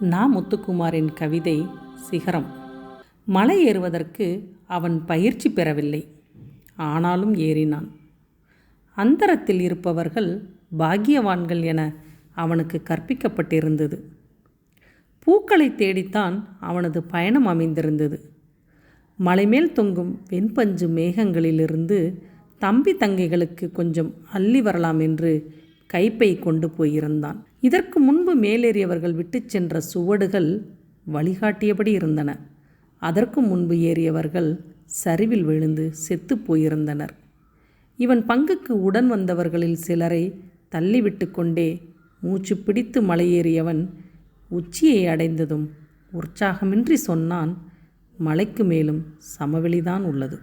நா முத்துக்குமாரின் கவிதை சிகரம். மலை ஏறுவதற்கு அவன் பயிற்சி பெறவில்லை. ஆனாலும் ஏறினான். அந்தரத்தில் இருப்பவர்கள் பாக்கியவான்கள் என அவனுக்கு கற்பிக்கப்பட்டிருந்தது. பூக்களை தேடித்தான் அவனது பயணம் அமைந்திருந்தது. மலைமேல் தொங்கும் வெண்பஞ்சு மேகங்களிலிருந்து தம்பி தங்கைகளுக்கு கொஞ்சம் அள்ளி வரலாம் என்று கைப்பை கொண்டு போயிருந்தான். இதற்கு முன்பு மேலேறியவர்கள் விட்டுச் சென்ற சுவடுகள் வழிகாட்டியபடி இருந்தன. அதற்கு முன்பு ஏறியவர்கள் சரிவில் விழுந்து செத்துப் போயிருந்தனர். இவன் பங்குக்கு உடன் வந்தவர்களில் சிலரை தள்ளிவிட்டு கொண்டே மூச்சு பிடித்து மலையேறியவன் உச்சியை அடைந்ததும் உற்சாகமின்றி சொன்னான் மலைக்கு மேலும் சமவெளிதான் உள்ளது.